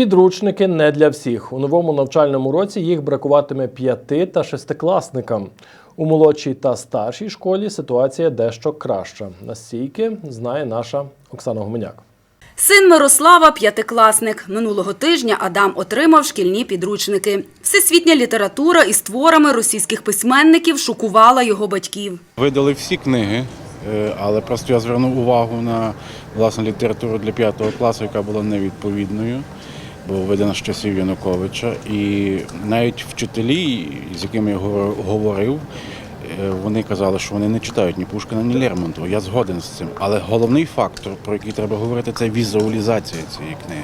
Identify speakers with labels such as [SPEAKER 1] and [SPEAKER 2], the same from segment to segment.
[SPEAKER 1] Підручники не для всіх. У новому навчальному році їх бракуватиме п'яти та шестикласникам. У молодшій та старшій школі ситуація дещо краща. Настільки знає наша Оксана Гуменяк.
[SPEAKER 2] Син Мирослава – п'ятикласник. Минулого тижня Адам отримав шкільні підручники. Всесвітня література із творами російських письменників шокувала його батьків.
[SPEAKER 3] Видали всі книги, е, але просто я звернув увагу на власне літературу для п'ятого класу, яка була невідповідною, бо видана з часів Януковича. І навіть вчителі, з якими я говор- говорив, е, вони казали, що вони не читають ні Пушкіна, ні Лермонтова. Я згоден з цим. Але головний фактор, про який треба говорити, це візуалізація цієї книги.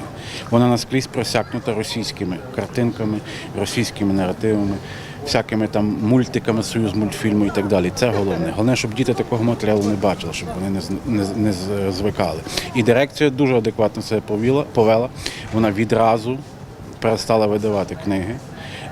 [SPEAKER 3] Вона наскрізь просякнута російськими картинками, російськими наративами, всякими там мультиками, союз мультфільму і так далі. Це головне. Головне, щоб діти такого матеріалу не бачили, щоб вони не, не, не звикали. І дирекція дуже адекватно себе повіла, повела. Вона відразу перестала видавати книги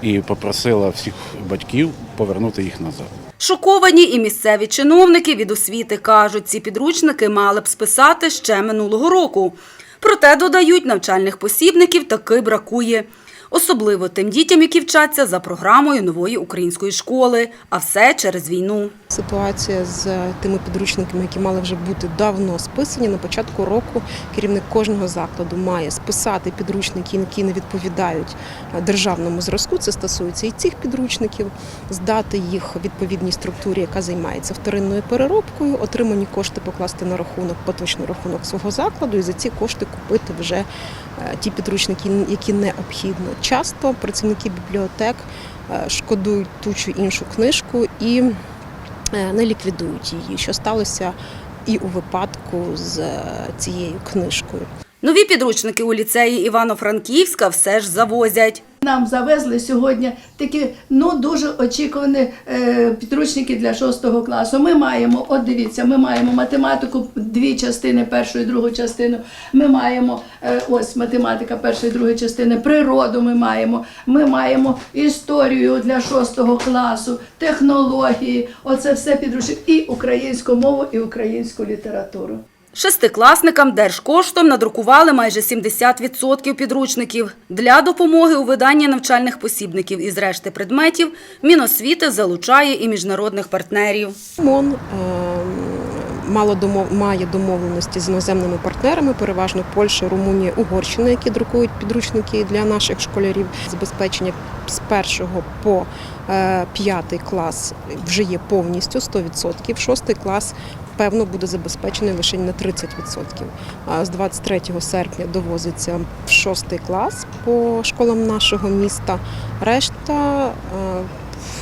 [SPEAKER 3] і попросила всіх батьків повернути їх назад.
[SPEAKER 2] Шоковані і місцеві чиновники від освіти кажуть, ці підручники мали б списати ще минулого року. Проте, додають, навчальних посібників таки бракує. Особливо тим дітям, які вчаться за програмою нової української школи, а все через війну.
[SPEAKER 4] Ситуація з тими підручниками, які мали вже бути давно списані, на початку року керівник кожного закладу має списати підручники, які не відповідають е, державному зразку. Це стосується і цих підручників, здати їх відповідній структурі, яка займається вторинною переробкою, отримані кошти покласти на рахунок, поточний рахунок свого закладу, і за ці кошти купити вже е, ті підручники, які необхідно. Часто працівники бібліотек е, шкодують ту чи іншу книжку і е, не ліквідують її, що сталося і у випадку з е, цією книжкою.
[SPEAKER 2] Нові підручники у ліцеї Івано-Франківська все ж завозять.
[SPEAKER 5] Нам завезли сьогодні такі ну дуже очікувані е, підручники для шостого класу. Ми маємо, от дивіться, ми маємо математику, дві частини, першу і другу частину. Ми маємо е, ось математика першої і другої частини, природу ми маємо. Ми маємо історію для шостого класу, технології. Оце все підручник і українську мову, і українську літературу.
[SPEAKER 2] Шестикласникам держкоштом надрукували майже 70% підручників. Для допомоги у виданні навчальних посібників із решти предметів Міносвіти залучає і міжнародних партнерів.
[SPEAKER 4] МОН е, мало домов... має домовленості з іноземними партнерами, переважно Польща, Румунія, Угорщина, які друкують підручники для наших школярів. Забезпечення з першого по е, п'ятий клас вже є повністю 100%. Шостий клас певно буде забезпечений лише на 30%. А з 23 серпня довозиться в шостий клас по школам нашого міста. Решта, е,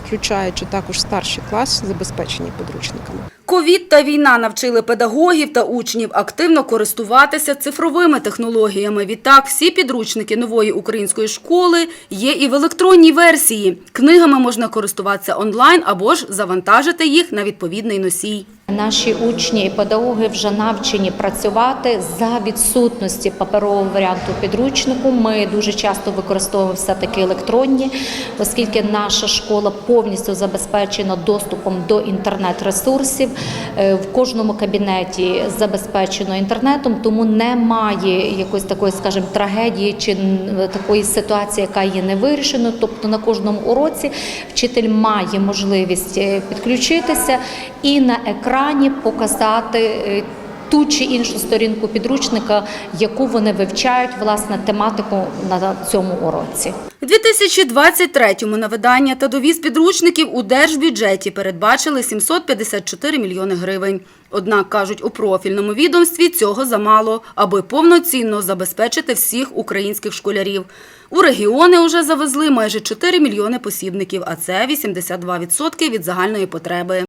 [SPEAKER 4] включаючи також старший клас, забезпечені підручниками.
[SPEAKER 2] Ковід та війна навчили педагогів та учнів активно користуватися цифровими технологіями. Відтак, всі підручники нової української школи є і в електронній версії. Книгами можна користуватися онлайн або ж завантажити їх на відповідний носій.
[SPEAKER 6] Наші учні і педагоги вже навчені працювати за відсутності паперового варіанту підручнику. Ми дуже часто використовуємо все таки електронні, оскільки наша школа повністю забезпечена доступом до інтернет-ресурсів. Е, В кожному кабінеті забезпечено інтернетом, тому немає якоїсь такої, скажімо, трагедії чи такої ситуації, яка є не вирішена. Тобто на кожному уроці вчитель має можливість е, підключитися і на екрані показати. Ту чи іншу сторінку підручника, яку вони вивчають власне тематику на цьому уроці.
[SPEAKER 2] У 2023-му на видання та довіз підручників у держбюджеті передбачили 754 мільйони гривень. Однак, кажуть, у профільному відомстві цього замало, аби повноцінно забезпечити всіх українських школярів. У регіони вже завезли майже 4 мільйони посібників, а це 82% від загальної потреби.